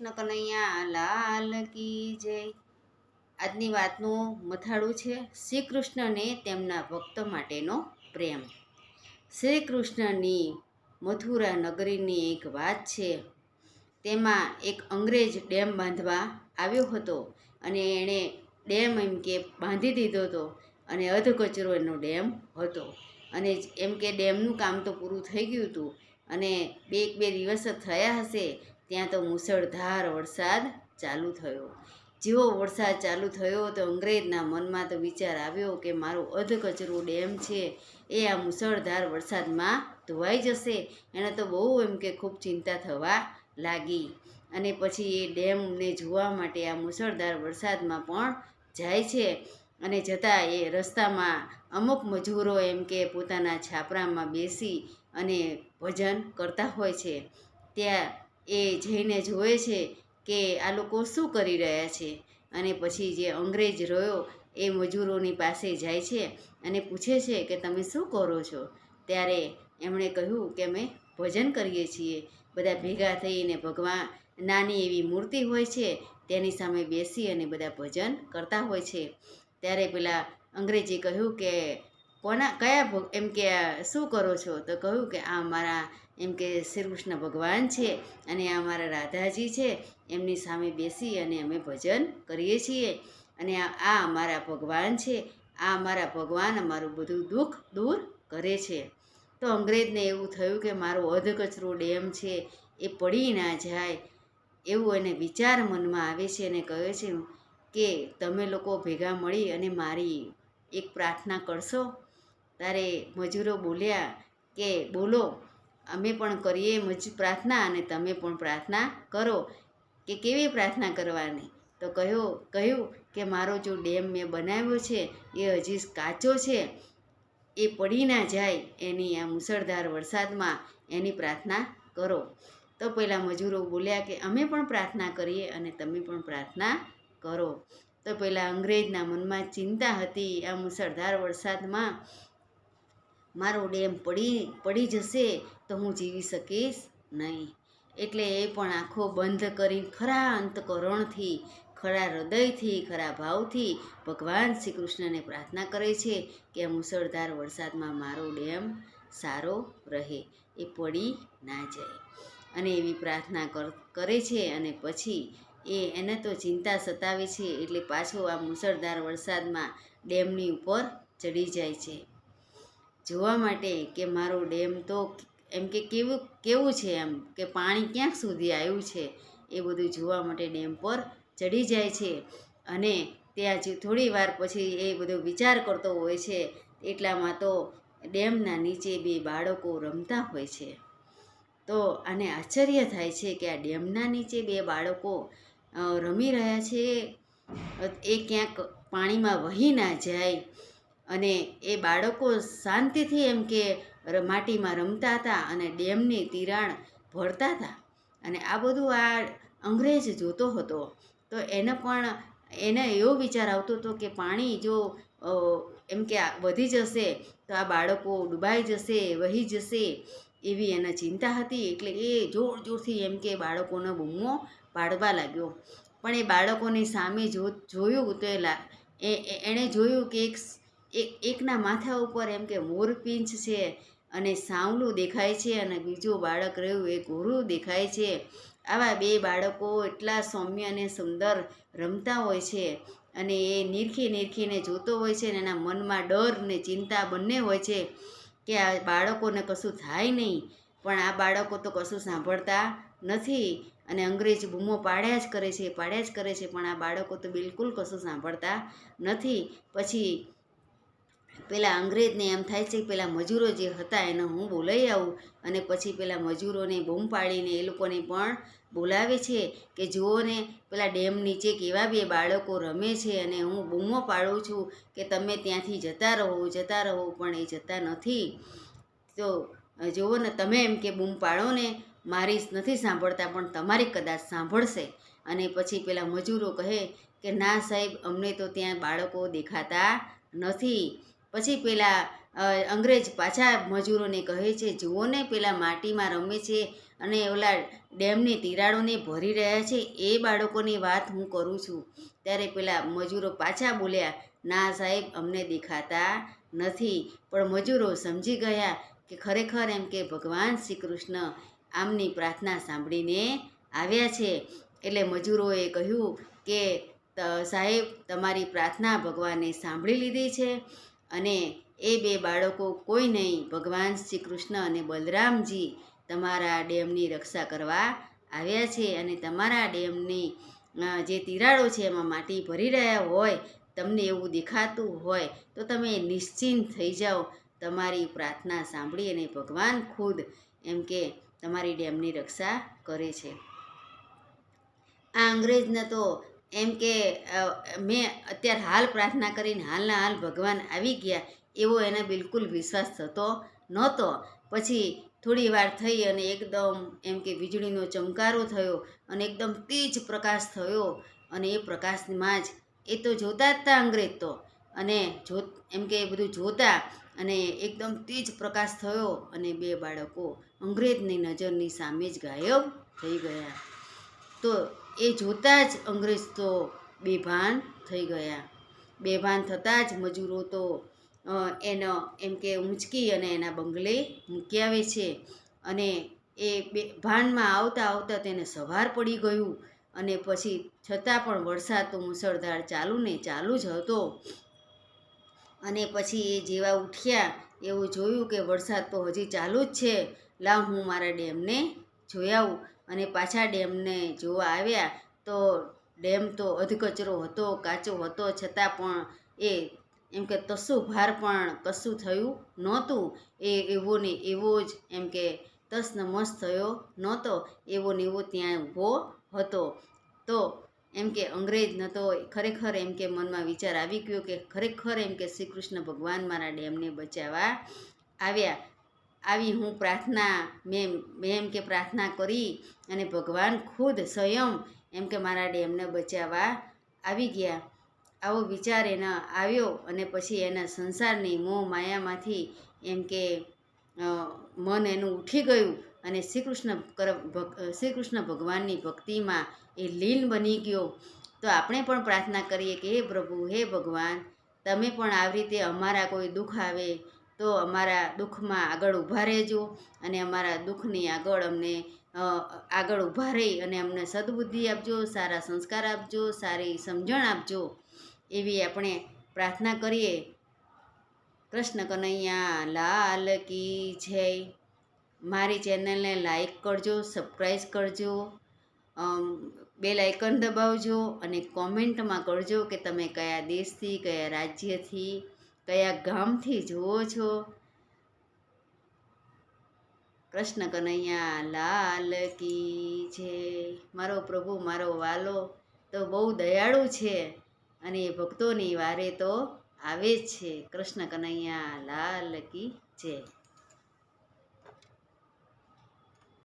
કૃષ્ણ કનૈયા, લાલ કી જય. આજની વાતનું મથાળું છે શ્રી કૃષ્ણને તેમના ભક્ત માટેનો પ્રેમ. શ્રી કૃષ્ણની મથુરા નગરીની એક વાત છે. તેમાં એક અંગ્રેજ ડેમ બાંધવા આવ્યો હતો અને એણે ડેમ એમ કે બાંધી દીધો હતો અને અધકચરો એનો ડેમ હતો. અને એમ કે ડેમનું કામ તો પૂરું થઈ ગયું હતું અને બે એક બે દિવસ થયા હશે ત્યાં તો મુસળધાર વરસાદ ચાલુ થયો. જેવો વરસાદ ચાલુ થયો તો અંગ્રેજના મનમાં તો વિચાર આવ્યો કે મારો અધકચરો ડેમ છે એ આ મુસળધાર વરસાદમાં ધોવાઈ જશે. એને તો બહુ એમ કે ખૂબ ચિંતા થવા લાગી. અને પછી એ ડેમને જોવા માટે આ મુસળધાર વરસાદમાં પણ જાય છે. અને જતાં એ રસ્તામાં અમુક મજૂરો એમ કે પોતાના છાપરામાં બેસી અને ભજન કરતા હોય છે. ત્યાં એ જઈને જોવે છે કે આ લોકો શું કરી રહ્યા છે. અને પછી જે અંગ્રેજ રહ્યો એ મજૂરોની પાસે જાય છે અને પૂછે છે કે તમે શું કરો છો? ત્યારે એમણે કહ્યું કે અમે ભજન કરીએ છીએ. બધા ભેગા થઈને ભગવાન નાની એવી મૂર્તિ હોય છે તેની સામે બેસી અને બધા ભજન કરતા હોય છે. ત્યારે પેલા અંગ્રેજે કહ્યું કે કોના, કયા એમ કે શું કરો છો? તો કહ્યું કે આ મારા, એમ કે શ્રી કૃષ્ણ ભગવાન છે અને આ અમારા રાધાજી છે. એમની સામે બેસી અને અમે ભજન કરીએ છીએ. અને આ આ અમારા ભગવાન છે. આ અમારા ભગવાન અમારું બધું દુઃખ દૂર કરે છે. તો અંગ્રેજને એવું થયું કે મારો અધકચરો ડેમ છે, એ પડી ના જાય એવું એને વિચાર મનમાં આવે છે અને કહે છે કે તમે લોકો ભેગા મળી અને મારી એક પ્રાર્થના કરશો? ત્યારે મજૂરો બોલ્યા કે, બોલો, અમે પણ કરીએ મજ, પ્રાર્થના અને તમે પણ પ્રાર્થના કરો. કે કેવી પ્રાર્થના કરવાની? તો કહ્યું કહ્યું કે મારો જો ડેમ મેં બનાવ્યો છે, એ હજી કાચો છે, એ પડી ના જાય, એની આ મુસળધાર વરસાદમાં એની પ્રાર્થના કરો. તો પહેલાં મજૂરો બોલ્યા કે, અમે પણ પ્રાર્થના કરીએ અને તમે પણ પ્રાર્થના કરો. તો પહેલાં અંગ્રેજના મનમાં ચિંતા હતી આ મુસળધાર વરસાદમાં. મારો ડેમ પડી પડી જશે તો હું જીવી શકીશ નહીં. એટલે એ પણ આંખો બંધ કરી ખરા અંતકરણથી, ખરા હૃદયથી, ખરા ભાવથી ભગવાન શ્રી કૃષ્ણને પ્રાર્થના કરે છે કે આ મુસળધાર વરસાદમાં મારો ડેમ સારો રહે, એ પડી ના જાય. અને એવી પ્રાર્થના કર, કરે છે અને પછી એ એને તો ચિંતા સતાવે છે એટલે પાછો આ મુસળધાર વરસાદમાં ડેમની ઉપર ચડી જાય છે. જોવા માટે કે મારો ડેમ તો એમ કે કેવું કેવું છે એમ કે પાણી ક્યાંક સુધી આવ્યું છે એ બધું જોવા માટે ડેમ પર ચડી જાય છે. અને ત્યાં જે થોડી વાર પછી એ બધો વિચાર કરતો હોય છે એટલામાં તો ડેમના નીચે બે બાળકો રમતા હોય છે. તો આને આશ્ચર્ય થાય છે કે આ ડેમના નીચે બે બાળકો રમી રહ્યા છે. એ ક્યાંક પાણીમાં વહી ના જાય. અને એ બાળકો શાંતિથી એમ કે માટીમાં રમતા હતા અને ડેમની તિરાણ ભરતા હતા. અને આ બધું આ અંગ્રેજ જોતો હતો. તો એને પણ, એને એવો વિચાર આવતો હતો કે પાણી જો એમ કે વધી જશે, તો આ બાળકો ડૂબાઈ જશે, વહી જશે એવી એને ચિંતા હતી. એટલે એ જોર જોરથી એમ કે બાળકોનો બૂમો પાડવા લાગ્યો. પણ એ બાળકોની સામે જો, જોયું તો એ, એણે જોયું કે એક એક, એકના માથા ઉપર એમ કે મોરપીંછ છે અને સાવલું દેખાય છે અને બીજું બાળક રહ્યું એ ઘોરું દેખાય છે. આવા બે બાળકો એટલા સૌમ્ય અને સુંદર રમતા હોય છે અને એ નિરખી નિરખીને જોતો હોય છે અને એના મનમાં ડર ને ચિંતા બંને હોય છે કે આ બાળકોને કશું થાય નહીં. પણ આ બાળકો તો કશું સાંભળતા નથી અને અંગ્રેજ બૂમો પાડ્યા જ કરે છે, પાડ્યા જ કરે છે, પણ આ બાળકો તો બિલકુલ કશું સાંભળતા નથી. પછી પેલા અંગ્રેજને એમ થાય છે કે પેલા મજૂરો જે હતા એને હું બોલાવી આવું. અને પછી પેલા મજૂરોને બૂમ પાડીને એ લોકોને પણ બોલાવે છે કે જુઓ ને, પેલા ડેમ નીચે કેવા બે બાળકો રમે છે અને હું બૂમો પાડું છું કે તમે ત્યાંથી જતા રહો જતા રહો, પણ એ જતા નથી. તો જુઓ ને, તમે એમ કે બૂમ પાડો ને, મારી નથી સાંભળતા, પણ તમારી કદાચ સાંભળશે. અને પછી પેલા મજૂરો કહે કે, ના સાહેબ, અમને તો ત્યાં બાળકો દેખાતા નથી. પછી પેલા અંગ્રેજ પાછા મજૂરોને કહે છે જુઓ ને પેલા માટીમાં રમે છે અને ઓલા ડેમની તિરાડોને ભરી રહ્યા છે, એ બાળકોની વાત હું કરું છું. ત્યારે પેલા મજૂરો પાછા બોલ્યા, ના સાહેબ, અમને દેખાતા નથી. પણ મજૂરો સમજી ગયા કે ખરેખર એમ કે ભગવાન શ્રી કૃષ્ણ આમની પ્રાર્થના સાંભળીને આવ્યા છે. એટલે મજૂરોએ કહ્યું કે, "ત- સાહેબ, તમારી પ્રાર્થના ભગવાને સાંભળી લીધી છે. અને એ બે બાળકો કોઈ નહીં, ભગવાન શ્રી કૃષ્ણ અને બલરામજી તમારા ડેમની રક્ષા કરવા આવ્યા છે અને તમારા ડેમની જે તિરાડો છે એમાં માટી ભરી રહ્યા હોય, તમને એવું દેખાતું હોય, તો તમે નિશ્ચિંત થઈ જાઓ. તમારી પ્રાર્થના સાંભળી અને ભગવાન ખુદ એમ કે તમારી ડેમની રક્ષા કરે છે. આ અંગ્રેજને તો એમ કે મેં અત્યારે હાલ પ્રાર્થના કરીને હાલના હાલ ભગવાન આવી ગયા એવો એને બિલકુલ વિશ્વાસ થતો નહોતો. પછી થોડી વાર થઈ અને એકદમ એમ કે વીજળીનો ચમકારો થયો અને એકદમ તેજ પ્રકાશ થયો અને એ પ્રકાશમાં જ એ તો જોતા જ હતા અંગ્રેજ તો. અને જો, એમ કે એ બધું જોતા અને એકદમ તેજ પ્રકાશ થયો અને બે બાળકો અંગ્રેજની નજરની સામે જ ગાયબ થઈ ગયા. તો એ જોતાં જ અંગ્રેજ તો બેભાન થઈ ગયા. બેભાન થતાં જ મજૂરો તો એનો, એમ કે ઊંચકી અને એના બંગલે મૂકી આવે છે. અને એ બે, ભાનમાં આવતા આવતા તેને સવાર પડી ગયું અને પછી છતાં પણ વરસાદ તો મુસળધાર ચાલુ ને ચાલુ જ હતો. અને પછી એ જેવા ઉઠ્યા એવું જોયું કે વરસાદ તો હજી ચાલુ જ છે. લાવ હું મારા ડેમને જોઈ આવું. અને પાછા ડેમને જોવા આવ્યા તો ડેમ તો અધકચરો હતો, કાચો હતો, છતાં પણ એ એમ કે તસું ભાર પણ કશું થયું નહોતું. એ એવો ને એવો જ એમ કે તસ નમસ થયો નહોતો, એવો ને એવો ત્યાં ઊભો હતો. તો એમ કે અંગ્રેજ ન તો ખરેખર એમ કે મનમાં વિચાર આવી ગયો કે ખરેખર એમ કે શ્રી કૃષ્ણ ભગવાન મારા ડેમને બચાવવા આવ્યા. આવી હું પ્રાર્થના, મેં મેં એમ કે પ્રાર્થના કરી અને ભગવાન ખુદ સ્વયં એમ કે મારા ડેમને બચાવવા આવી ગયા. આવો વિચાર એના આવ્યો અને પછી એના સંસારની મોહ માયામાંથી એમ કે મન એનું ઉઠી ગયું અને શ્રી કૃષ્ણ કર શ્રી કૃષ્ણ ભગવાનની ભક્તિમાં એ લીન બની ગયો. તો આપણે પણ પ્રાર્થના કરીએ કે, હે પ્રભુ, હે ભગવાન, તમે પણ આવી રીતે અમારા કોઈ દુઃખ આવે તો અમારા દુઃખમાં આગળ ઊભા રહેજો અને અમારા દુઃખની આગળ અમને આગળ ઊભા રહી અને અમને સદબુદ્ધિ આપજો, સારા સંસ્કાર આપજો, સારી સમજણ આપજો એવી આપણે પ્રાર્થના કરીએ. કૃષ્ણ કનૈયા, લાલ કી જય. મારી ચેનલને લાઈક કરજો, સબસ્ક્રાઈબ કરજો બેલ આઇકન દબાવજો અને કોમેન્ટમાં કરજો કે તમે કયા દેશથી, કયા રાજ્યથી કયા ગામથી જુઓ છો? કૃષ્ણ કનૈયા લાલ કી છે. મારો પ્રભુ, મારો વાલો તો બહુ દયાળુ છે અને એ ભક્તોની વારે તો આવે જ છે. કૃષ્ણ કનૈયા લાલ કી જય.